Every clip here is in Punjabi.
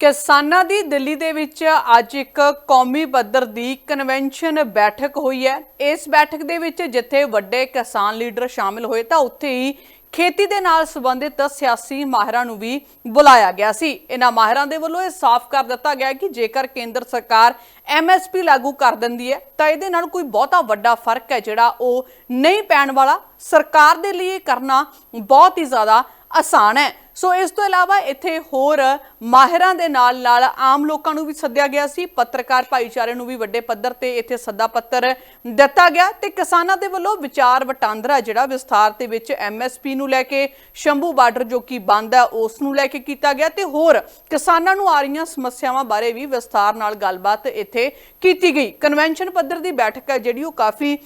ਕਿਸਾਨਾਂ ਦੀ ਦਿੱਲੀ ਦੇ ਵਿੱਚ ਅੱਜ ਇੱਕ ਕੌਮੀ ਪੱਧਰ ਦੀ ਕਨਵੈਨਸ਼ਨ ਬੈਠਕ ਹੋਈ ਹੈ। ਇਸ ਬੈਠਕ ਦੇ ਵਿੱਚ ਜਿੱਥੇ ਵੱਡੇ ਕਿਸਾਨ ਲੀਡਰ ਸ਼ਾਮਿਲ ਹੋਏ, ਤਾਂ ਉੱਥੇ ਹੀ ਖੇਤੀ ਦੇ ਨਾਲ ਸੰਬੰਧਿਤ ਸਿਆਸੀ ਮਾਹਿਰਾਂ ਨੂੰ ਵੀ ਬੁਲਾਇਆ ਗਿਆ ਸੀ। ਇਹਨਾਂ ਮਾਹਿਰਾਂ ਦੇ ਵੱਲੋਂ ਇਹ ਸਾਫ਼ ਕਰ ਦਿੱਤਾ ਗਿਆ ਕਿ ਜੇਕਰ ਕੇਂਦਰ ਸਰਕਾਰ ਐਮਐਸਪੀ ਲਾਗੂ ਕਰ ਦਿੰਦੀ ਹੈ, ਤਾਂ ਇਹਦੇ ਨਾਲ ਕੋਈ ਬਹੁਤਾ ਵੱਡਾ ਫ਼ਰਕ ਹੈ ਜਿਹੜਾ ਉਹ ਨਹੀਂ ਪੈਣ ਵਾਲਾ। ਸਰਕਾਰ ਦੇ ਲਈ ਇਹ ਕਰਨਾ ਬਹੁਤ ਹੀ ਜ਼ਿਆਦਾ ਆਸਾਨ ਹੈ। ਸੋ ਇਸ ਤੋਂ ਇਲਾਵਾ ਇੱਥੇ ਹੋਰ ਮਾਹਿਰਾਂ ਦੇ ਨਾਲ ਨਾਲ ਆਮ ਲੋਕਾਂ ਨੂੰ ਵੀ ਸੱਦਿਆ ਗਿਆ ਸੀ। ਪੱਤਰਕਾਰ ਭਾਈਚਾਰੇ ਨੂੰ ਵੀ ਵੱਡੇ ਪੱਧਰ ਤੇ ਇੱਥੇ ਸੱਦਾ ਪੱਤਰ ਦਿੱਤਾ ਗਿਆ ਤੇ ਕਿਸਾਨਾਂ ਦੇ ਵੱਲੋਂ ਵਿਚਾਰ ਵਟਾਂਦਰਾ ਜਿਹੜਾ ਵਿਸਥਾਰ ਦੇ ਵਿੱਚ ਐਮਐਸਪੀ ਨੂੰ ਲੈ ਕੇ, ਸ਼ੰਭੂ ਬਾਰਡਰ ਜੋ ਕਿ ਬੰਦ ਹੈ, ਉਸ ਨੂੰ ਲੈ ਕੇ ਕੀਤਾ ਗਿਆ ਤੇ ਹੋਰ ਕਿਸਾਨਾਂ ਨੂੰ ਆ ਰਹੀਆਂ ਸਮੱਸਿਆਵਾਂ ਬਾਰੇ ਵੀ ਵਿਸਥਾਰ ਨਾਲ ਗੱਲਬਾਤ ਇੱਥੇ ਕੀਤੀ ਗਈ। ਕਨਵੈਨਸ਼ਨ ਪੱਧਰ ਦੀ ਬੈਠਕ ਹੈ ਜਿਹੜੀ ਉਹ ਕਾਫੀ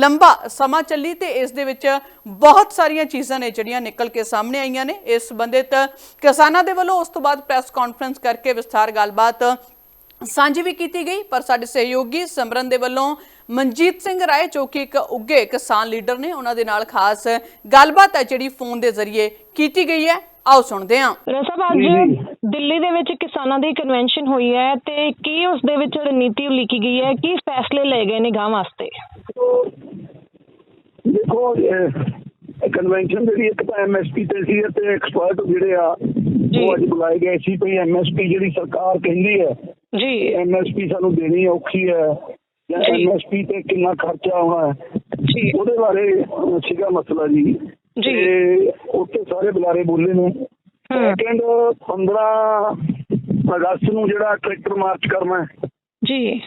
ਲੰਬਾ ਸਮਾਂ ਚੱਲੀ ਤੇ ਇਸ ਦੇ ਵਿੱਚ ਬਹੁਤ ਸਾਰੀਆਂ ਚੀਜ਼ਾਂ ਨੇ ਜਿਹੜੀਆਂ ਨਿਕਲ ਕੇ ਸਾਹਮਣੇ ਆਈਆਂ ਨੇ। ਇਸ ਸੰਬੰਧਿਤ ਕਿਸਾਨਾਂ ਦੇ ਵੱਲੋਂ ਉਸ ਤੋਂ ਬਾਅਦ ਪ੍ਰੈਸ ਕਾਨਫਰੰਸ ਕਰਕੇ ਵਿਸਥਾਰ ਗੱਲਬਾਤ ਸਾਂਝੀ ਵੀ ਕੀਤੀ ਗਈ ਪਰ ਸਾਡੇ ਸਹਿਯੋਗੀ ਸਿਮਰਨ ਦੇ ਵੱਲੋਂ ਮਨਜੀਤ ਸਿੰਘ ਰਾਏ ਜੋ ਕਿ ਇੱਕ ਉੱਗੇ ਕਿਸਾਨ ਲੀਡਰ ਨੇ ਉਹਨਾਂ ਦੇ ਨਾਲ ਖਾਸ ਗੱਲਬਾਤ ਹੈ ਜਿਹੜੀ ਫੋਨ ਦੇ ਜ਼ਰੀਏ ਕੀਤੀ ਗਈ ਹੈ। ਆਓ ਸੁਣਦੇ ਹਾਂ। ਰਸਬ ਅੱਜ ਦਿੱਲੀ ਦੇ ਵਿੱਚ ਕਿਸਾਨਾਂ ਦੀ ਕਨਵੈਨਸ਼ਨ ਹੋਈ ਹੈ ਤੇ ਕੀ ਉਸ ਦੇ ਵਿੱਚ ਰਣਨੀਤੀ ਉਲੀਕੀ ਗਈ ਹੈ ਕੀ ਫੈਸਲੇ ਲਏ ਗਏ ਨੇ ਗਾਂ ਵਾਸਤੇ? ਦੇਖੋ ਕਨਵੈਨਸ਼ਨ ਜਿਹੜੀ ਇੱਕ ਤਾਂ ਐਮਐਸਪੀ ਤੇ ਸੀ ਤੇ ਐਕਸਪਰਟ ਜਿਹੜੇ ਆ ਉਹ ਅੱਜ ਬੁਲਾਏ ਗਏ ਸੀ ਭਈ ਐਮਐਸਪੀ ਜਿਹੜੀ ਸਰਕਾਰ ਕਹਿੰਦੀ ਹੈ ਜੀ। ਐਮਐਸਪੀ ਸਾਨੂੰ ਦੇਣੀ ਔਖੀ ਹੈ ਜਾਂ। ਐਮਐਸਪੀ ਤੇ ਕਿੰਨਾ ਖਰਚਾ ਆਉਣਾ ਹੈ ਜੀ। ਉਹਦੇ ਬਾਰੇ ਸੀਗਾ ਮਸਲਾ ਜੀ। ਜੀ। ਉੱਥੇ ਸਾਰੇ ਬੁਲਾਰੇ ਬੋਲੇ ਨੇ। ਸੈਕੰਡ 15 ਅਗਸਤ ਨੂੰ ਜਿਹੜਾ ਟਰੈਕਟਰ ਮਾਰਚ ਕਰਨਾ ਹੈ। ਜੀ।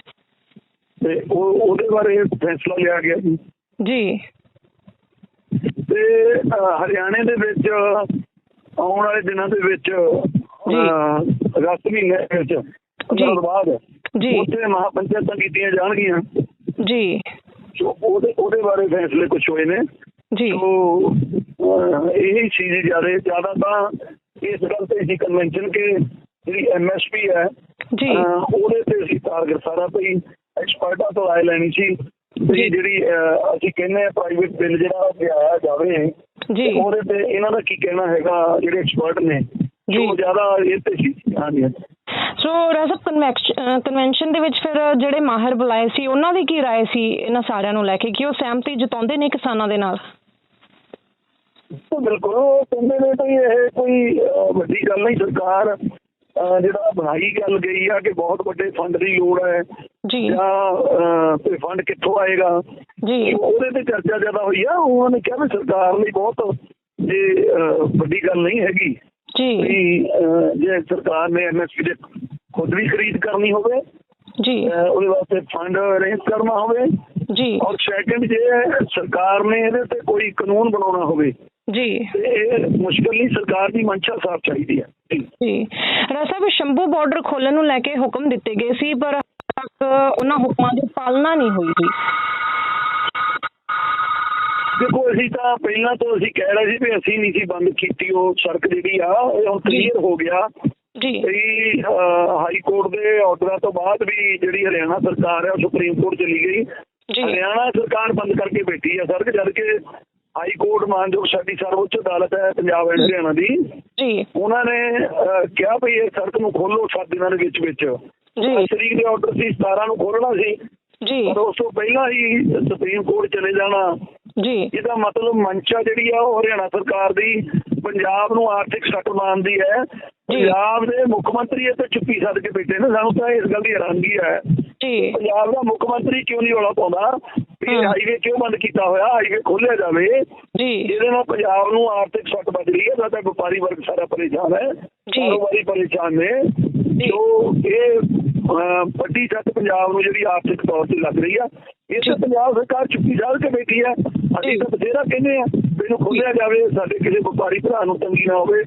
ਤੇ ਉਹ ਉਹਦੇ ਬਾਰੇ ਫੈਸਲਾ ਲਿਆ ਗਿਆ ਜੀ। ਜੀ। ਤੇ ਹਰਿਆਣੇ ਦੇ ਵਿੱਚ ਆਉਣ ਵਾਲੇ ਦਿਨਾਂ ਦੇ ਵਿੱਚ ਅਗਸਤ ਮਹੀਨੇ ਦੇ ਵਿੱਚ ਜੀ। ਬਾਅਦ ਜੀ। ਉੱਥੇ ਮਹਾਪੰਚਾਇਤਾਂ ਕੀਤੀਆਂ ਜਾਣਗੀਆਂ। ਜੀ। ਉਹਦੇ ਉਹਦੇ ਬਾਰੇ ਫੈਸਲੇ ਕੁਝ ਹੋਏ ਨੇ। ਜੀ। ਸੋ ਇਹ ਚੀਜ਼ ਜ਼ਿਆਦਾ ਜ਼ਿਆਦਾ ਤਾਂ ਇਸ ਗੱਲ ਤੇ ਸੀ ਕਨਵੈਨਸ਼ਨ ਕਿ ਜਿਹੜੀ ਐਮਐਸਪੀ ਹੈ ਜੀ। ਉਹਦੇ ਤੇ ਸੀ ਟਾਰਗੇਟ ਸਾਰਾ ਭਈ ਐਕਸਪਰਟਾਂ ਤੋਂ ਰਾਏ ਲੈਣੀ ਸੀ। ਵੀ ਜੀ। ਜਿਹੜੀ ਅਹ, ਅਸੀਂ ਕਹਿੰਦੇ ਆ ਪ੍ਰਾਈਵੇਟ ਬਿੱਲ ਜਿਹੜਾ ਲਿਆਇਆ ਜਾਵੇ ਜੀ ਤੇ ਉਹਦੇ ਤੇ ਇਹਨਾਂ ਦਾ ਕੀ ਕਹਿਣਾ ਹੈਗਾ ਜਿਹੜੇ ਐਕਸਪਰਟ ਨੇ ਜੀ। ਜੋ ਜ਼ਿਆਦਾ ਇਹ ਤੇ ਸੀ ਹਾਂਜੀ ਹਾਂਜੀ। ਸੋ ਰਸਬ ਕਨਵੈਨਸ਼ਨ ਦੇ ਵਿੱਚ ਫਿਰ ਜਿਹੜੇ ਮਾਹਿਰ ਬੁਲਾਏ ਸੀ ਉਹਨਾਂ ਦੀ ਕੀ رائے ਸੀ ਇਹਨਾਂ ਸਾਰਿਆਂ ਨੂੰ ਲੈ ਕੇ ਕਿ ਉਹ ਸਹਿਮਤੀ ਜਤਾਉਂਦੇ ਨੇ ਕਿਸਾਨਾਂ ਦੇ ਨਾਲ ਉਹ ਬਿਲਕੁਲ ਉਹ ਕਹਿੰਦੇ ਨੇ ਵੀ ਇਹ ਕੋਈ ਅਹ, ਵੱਡੀ ਗੱਲ ਨਹੀਂ ਸਰਕਾਰ ਅਹ, ਜਿਹੜਾ ਬਣਾਈ ਗੱਲ ਗਈ ਆ ਕਿ ਬਹੁਤ ਵੱਡੇ ਫੰਡ ਦੀ ਲੋੜ ਹੈ ਜੀ। ਜਾਂ ਤੇ ਫੰਡ ਕਿੱਥੋਂ ਆਏਗਾ? ਜੀ। ਉਹਦੇ ਤੇ ਚਰਚਾ ਜ਼ਿਆਦਾ ਹੋਈ ਆ। ਉਹਨਾਂ ਨੇ ਕਿਹਾ ਵੀ ਸਰਕਾਰ ਲਈ ਬਹੁਤ ਜੇ ਵੱਡੀ ਗੱਲ ਨਹੀਂ ਹੈਗੀ ਜੀ। ਜੇ ਸਰਕਾਰ ਨੇ ਐਮਐਸਪੀ ਦੇ ਖੁਦ ਵੀ ਖਰੀਦ ਕਰਨੀ ਹੋਵੇ ਜੀ। ਉਹਦੇ ਵਾਸਤੇ ਫੰਡ ਅਰੇਂਜ ਕਰਨਾ ਹੋਵੇ। ਜੀ। ਔਰ ਸੈਕੰਡ ਜੇ ਸਰਕਾਰ ਨੇ ਇਹਦੇ ਤੇ ਕੋਈ ਕਾਨੂੰਨ ਬਣਾਉਣਾ ਹੋਵੇ ਜੀ। ਇਹ ਮੁਸ਼ਕਲ ਨਹੀਂ ਸਰਕਾਰ ਦੀ ਮਨਸ਼ਾ ਸਾਫ਼ ਚਾਹੀਦੀ ਹੈ। ਜੀ। ਰਸਬ ਸ਼ੰਭੂ ਬਾਰਡਰ ਖੋਲਣ ਨੂੰ ਲੈ ਕੇ ਹੁਕਮ ਦਿੱਤੇ ਗਏ ਸੀ ਪਰ ਤੱਕ ਉਹਨਾਂ ਹੁਕਮਾਂ ਦੀ ਪਾਲਣਾ ਨਹੀਂ ਹੋਈ ਜੀ ਦੇਖੋ ਅਸੀਂ ਤਾਂ ਪਹਿਲਾਂ ਤੋਂ ਅਸੀਂ ਕਹਿ ਰਹੇ ਸੀ ਵੀ ਅਸੀਂ ਨਹੀਂ ਸੀ ਬੰਦ ਕੀਤੀ ਉਹ ਸੜਕ ਜਿਹੜੀ ਆ ਇਹ ਹੁਣ ਕਲੀਅਰ ਹੋ ਗਿਆ। ਜੀ। ਵੀ ਹਾਈ ਕੋਰਟ ਦੇ ਆਰਡਰਾਂ ਤੋਂ ਬਾਅਦ ਵੀ ਜਿਹੜੀ ਹਰਿਆਣਾ ਸਰਕਾਰ ਹੈ ਉਹ ਸੁਪਰੀਮ ਕੋਰਟ ਚਲੀ ਗਈ। ਜੀ। ਹਰਿਆਣਾ ਸਰਕਾਰ ਬੰਦ ਕਰਕੇ ਬੈਠੀ ਆ ਸੜਕ ਜਦ ਕਿ ਹਾਈ ਕੋਰਟ ਮਾਨਯੋਗ ਸਾਡੀ ਸਰਵਉੱਚ ਅਦਾਲਤ ਹੈ ਪੰਜਾਬ ਐਂਡ ਹਰਿਆਣਾ ਦੀ। ਜੀ। ਉਹਨਾਂ ਨੇ ਕਿਹਾ ਵੀ ਇਹ ਸੜਕ ਨੂੰ ਖੋਲੋ 7 ਦਿਨਾਂ ਦੇ ਵਿੱਚ ਵਿੱਚ। ਜੀ। ਤਰੀਕ ਦੇ ਆਰਡਰ ਸੀ 17 ਨੂੰ ਖੋਲਣਾ ਸੀ। ਜੀ। ਪਰ ਉਸ ਤੋਂ ਪਹਿਲਾਂ ਹੀ ਸੁਪਰੀਮ ਕੋਰਟ ਚਲੇ ਜਾਣਾ। ਜੀ। ਇਹਦਾ ਮਤਲਬ ਮਨਸ਼ਾ ਜਿਹੜੀ ਆ ਉਹ ਹਰਿਆਣਾ ਸਰਕਾਰ ਦੀ ਪੰਜਾਬ ਨੂੰ ਆਰਥਿਕ ਸੱਟ ਮਾਰਦੀ ਹੈ। ਪੰਜਾਬ ਦੇ ਮੁੱਖ ਮੰਤਰੀ ਇਹ ਤੇ ਚੁੱਪੀ ਛੱਡ ਕੇ ਬੈਠੇ ਨੇ ਸਾਨੂੰ ਤਾਂ ਇਸ ਗੱਲ ਦੀ ਹੈਰਾਨਗੀ ਹੈ। ਜੀ। ਪੰਜਾਬ ਦਾ ਮੁੱਖ ਮੰਤਰੀ ਕਿਉਂ ਨਹੀਂ ਰੌਲਾ ਪਾਉਂਦਾ? ਵੀ। ਹਾਈਵੇ ਕਿਉਂ ਬੰਦ ਕੀਤਾ ਹੋਇਆ? ਹਾਈਵੇ ਖੋਲਿਆ ਜਾਵੇ। ਜੀ। ਜਿਹਦੇ ਨਾਲ ਪੰਜਾਬ ਨੂੰ ਆਰਥਿਕ ਸੱਟ ਵੱਜ ਰਹੀ ਹੈ ਸਾਡਾ ਵਪਾਰੀ ਵਰਗ ਸਾਰਾ ਪਰੇਸ਼ਾਨ ਹੈ। ਜੀ। ਕਾਰੋਬਾਰੀ ਪਰੇਸ਼ਾਨ ਨੇ। ਜੋ ਇਹ ਵੱਡੀ ਸੱਟ ਪੰਜਾਬ ਨੂੰ ਜਿਹੜੀ ਆਰਥਿਕ ਤੌਰ ਤੇ ਲੱਗ ਰਹੀ ਆ ਇਹ ਤਾਂ ਪੰਜਾਬ ਸਰਕਾਰ ਚੁੱਪੀ ਜਾਲ ਕੇ ਬੈਠੀ ਹੈ ਅਸੀਂ ਤਾਂ ਬਥੇਰਾ ਕਹਿੰਦੇ ਆ ਵੀ ਇਹਨੂੰ ਖੋਲਿਆ ਜਾਵੇ ਸਾਡੇ ਕਿਸੇ ਵਪਾਰੀ ਭਰਾ ਨੂੰ ਤੰਗੀ ਨਾ ਹੋਵੇ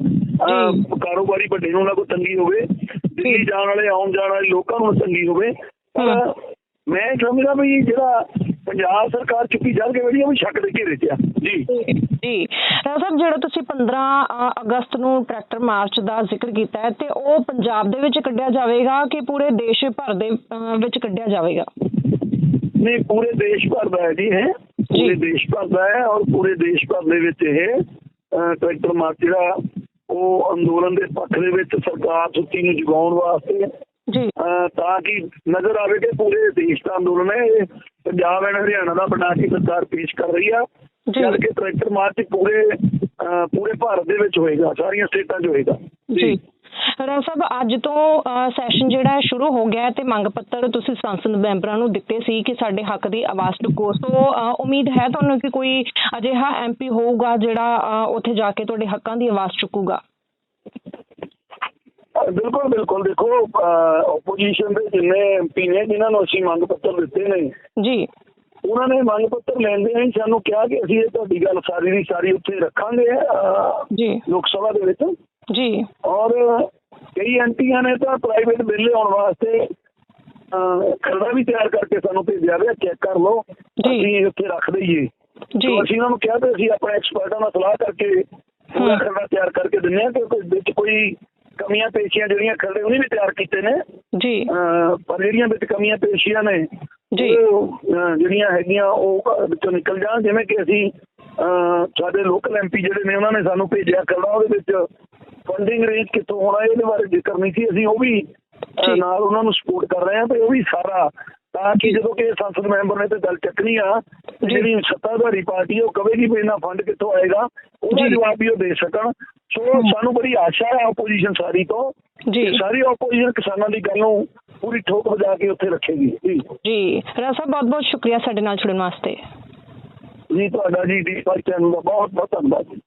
ਕਾਰੋਬਾਰੀ ਵੱਡੇ ਨੂੰ ਨਾ ਕੋਈ ਤੰਗੀ ਹੋਵੇ ਦਿੱਲੀ ਜਾਣ ਵਾਲੇ ਆਉਣ ਜਾਣ ਵਾਲੇ ਲੋਕਾਂ ਨੂੰ ਤੰਗੀ ਹੋਵੇ। ਮੈਂ ਸਮਝਦਾ ਵੀ ਜਿਹੜਾ ਪੰਜਾਬ ਸਰਕਾਰ ਚੁੱਪੀ ਜਾਲ ਕੇ ਆ ਵੀ ਸ਼ੱਕ ਦੇ ਘੇਰੇ 'ਚ ਆ। ਜੀ। ਜੀ। ਸਾਹਿਬ ਜਿਹੜਾ ਤੁਸੀਂ 15 ਅ, ਅਗਸਤ ਨੂੰ ਟਰੈਕਟਰ ਮਾਰਚ ਦਾ ਜ਼ਿਕਰ ਕੀਤਾ ਹੈ ਤੇ ਉਹ ਪੰਜਾਬ ਦੇ ਵਿੱਚ ਕੱਢਿਆ ਜਾਵੇਗਾ ਕਿ ਪੂਰੇ ਦੇਸ਼ ਭਰ ਦੇ ਵਿੱਚ ਕੱਢਿਆ ਜਾਵੇਗਾ? ਨਹੀਂ ਪੂਰੇ ਦੇਸ਼ ਭਰ ਦਾ ਹੈ ਜੀ ਹੈ ਪੂਰੇ ਦੇਸ਼ ਭਰ ਦਾ ਹੈ ਔਰ ਪੂਰੇ ਦੇਸ਼ ਭਰ ਦੇ ਵਿੱਚ ਇਹ ਟਰੈਕਟਰ ਮਾਰਚ ਜਿਹੜਾ ਉਹ ਅੰਦੋਲਨ ਦੇ ਪੱਖ ਦੇ ਵਿੱਚ ਸਰਕਾਰ ਸੁੱਤੀ ਨੂੰ ਜਗਾਉਣ ਵਾਸਤੇ ਜੀ। ਤਾਂ ਕਿ ਨਜ਼ਰ ਆਵੇ ਕਿ ਪੂਰੇ ਦੇਸ਼ ਦਾ ਅੰਦੋਲਨ ਹੈ ਪੰਜਾਬ ਐਂਡ ਹਰਿਆਣਾ ਦਾ ਬਣਾ ਕੇ ਸਰਕਾਰ ਪੇਸ਼ ਕਰ ਰਹੀ ਆ। ਜਦ ਕਿ ਟਰੈਕਟਰ ਮਾਰਚ ਪੂਰੇ ਪੂਰੇ ਭਾਰਤ ਦੇ ਵਿੱਚ ਹੋਏਗਾ ਸਾਰੀਆਂ ਸਟੇਟਾਂ 'ਚ ਹੋਏਗਾ। ਜੀ। ਰਾਣਾ ਸਾਹਿਬ ਅੱਜ ਤੋਂ ਸੈਸ਼ਨ ਜਿਹੜਾ ਸ਼ੁਰੂ ਹੋ ਗਿਆ ਤੇ ਮੰਗ ਪੱਤਰ ਤੁਸੀਂ ਸੰਸਦ ਮੈਂਬਰਾਂ ਨੂੰ ਦਿੱਤੇ ਸੀ ਕਿ ਸਾਡੇ ਹੱਕ ਦੀ ਆਵਾਜ਼ ਚੁੱਕੋ। ਸੋ ਉਮੀਦ ਹੈ ਤੁਹਾਨੂੰ ਕਿ ਕੋਈ ਅਜਿਹਾ ਐਮਪੀ ਹੋਊਗਾ ਜਿਹੜਾ ਉੱਥੇ ਜਾ ਕੇ ਤੁਹਾਡੇ ਹੱਕਾਂ ਦੀ ਆਵਾਜ਼ ਚੁੱਕੂਗਾ। ਬਿਲਕੁਲ ਬਿਲਕੁਲ। ਦੇਖੋ ਆਪੋਜੀਸ਼ਨ ਦੇ ਜਿੰਨੇ ਐਮਪੀ ਨੇ ਜਿਨ੍ਹਾਂ ਨੂੰ ਅਸੀਂ ਮੰਗ ਪੱਤਰ ਦਿੱਤੇ ਨੇ ਜੀ। ਉਹਨਾਂ ਨੇ ਮੰਗ ਪੱਤਰ ਲੈਂਦੇ ਹੀ ਸਾਨੂੰ ਕਿਹਾ ਕਿ ਅਸੀਂ ਇਹ ਤੁਹਾਡੀ ਗੱਲ ਸਾਰੀ ਦੀ ਸਾਰੀ ਉੱਥੇ ਰੱਖਾਂਗੇ ਜੀ। ਲੋਕ ਸਭਾ ਦੇ ਵਿੱਚ। ਜੀ। ਔਰ ਕਈ ਐਮਪੀਆਂ ਨੇ ਤਾਂ ਪ੍ਰਾਈਵੇਟ ਬਿੱਲ ਲਿਆਉਣ ਵਾਸਤੇ ਖਰੜਾ ਵੀ ਤਿਆਰ ਕਰਕੇ ਸਾਨੂੰ ਭੇਜਿਆ ਗਿਆ ਚੈੱਕ ਕਰ ਲਓ। ਅਸੀਂ ਉੱਥੇ ਰੱਖ ਦਈਏ। ਜੀ। ਅਸੀਂ ਉਹਨਾਂ ਨੂੰ ਕਿਹਾ ਤੇ ਅਸੀਂ ਆਪਣੇ ਐਕਸਪਰਟਾਂ ਨਾਲ ਸਲਾਹ ਕਰਕੇ ਪੂਰਾ। ਖਰੜਾ ਤਿਆਰ ਕਰਕੇ ਦਿੰਦੇ ਹਾਂ ਕਿਉਂਕਿ ਵਿੱਚ ਕੋਈ ਕਮੀਆਂ ਪੇਸ਼ੀਆਂ ਜਿਹੜੀਆਂ ਖਰੜੇ ਉਹਨੇ ਵੀ ਤਿਆਰ ਕੀਤੇ ਨੇ ਜੀ ਪਰ ਜਿਹੜੀਆਂ ਵਿੱਚ ਕਮੀਆਂ ਪੇਸ਼ੀਆਂ ਨੇ ਜੀ। ਜਿਹੜੀਆਂ ਹੈਗੀਆਂ ਉਹ ਵਿੱਚੋਂ ਨਿਕਲ ਜਾਣ ਜਿਵੇਂ ਕਿ ਅਸੀਂ ਸਾਡੇ ਲੋਕਲ ਐਮਪੀ ਜਿਹੜੇ ਨੇ ਉਹਨਾਂ ਨੇ ਸਾਨੂੰ ਭੇਜਿਆ ਕਰਨਾ ਉਹਦੇ ਵਿੱਚ ਫੰਡਿੰਗ ਰੇਂਜ ਕਿੱਥੋਂ ਹੋਣਾ ਇਹਦੇ ਬਾਰੇ ਜ਼ਿਕਰ ਨਹੀਂ ਸੀ ਅਸੀਂ ਉਹ ਵੀ। ਨਾਲ ਉਹਨਾਂ ਨੂੰ ਸਪੋਰਟ ਕਰ ਰਹੇ ਹਾਂ ਤੇ ਉਹ ਵੀ ਸਾਰਾ ਤਾਂ ਕਿ ਜਦੋਂ ਕਿ ਸੰਸਦ ਮੈਂਬਰ ਨੇ ਤੇ ਗੱਲ ਚੱਕਣੀ ਆ। ਜਿਹੜੀ ਸੱਤਾਧਾਰੀ ਪਾਰਟੀ ਉਹ ਕਵੇਗੀ ਵੀ ਇਹਨਾਂ ਫੰਡ ਕਿੱਥੋਂ ਆਏਗਾ ਉਹਦਾ। ਜਵਾਬ ਵੀ ਉਹ ਦੇ ਸਕਣ ਸੋ ਸਾਨੂੰ ਬੜੀ ਆਸ਼ਾ ਹੈ ਆਪੋਜੀਸ਼ਨ ਸਾਰੀ ਤੋਂ ਜੀ। ਸਾਰੀ ਆਪੋਜੀਸ਼ਨ ਕਿਸਾਨਾਂ ਦੀ ਗੱਲ ਨੂੰ ਪੂਰੀ ਠੋਕ ਵਜਾ ਕੇ ਉੱਥੇ ਰੱਖੇਗੀ। ਜੀ। ਜੀ। ਸਾਹਿਬ ਬਹੁਤ ਬਹੁਤ ਸ਼ੁਕਰੀਆ ਸਾਡੇ ਨਾਲ ਜੁੜਨ ਵਾਸਤੇ। ਜੀ ਤੁਹਾਡਾ ਜੀ ਡੀ ਪਾਈ ਚੈਨਲ ਦਾ ਬਹੁਤ ਬਹੁਤ ਧੰਨਵਾਦ ਜੀ।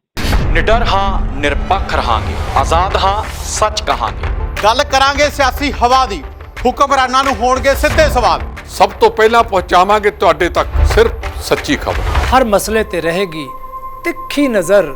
ਨਿਡਰ ਹਾਂ ਨਿਰਪੱਖ ਰਹਾਂਗੇ। ਆਜ਼ਾਦ ਹਾਂ ਸੱਚ ਕਹਾਂਗੇ। ਗੱਲ ਕਰਾਂਗੇ ਸਿਆਸੀ ਹਵਾ ਦੀ। ਹੁਕਮਰਾਨਾਂ ਨੂੰ ਹੋਣਗੇ ਸਿੱਧੇ ਸਵਾਲ। ਸਭ ਤੋਂ ਪਹਿਲਾਂ ਪਹੁੰਚਾਵਾਂਗੇ ਤੁਹਾਡੇ ਤੱਕ ਸਿਰਫ ਸੱਚੀ ਖਬਰ। ਹਰ ਮਸਲੇ ਤੇ ਰਹੇਗੀ ਤਿੱਖੀ ਨਜ਼ਰ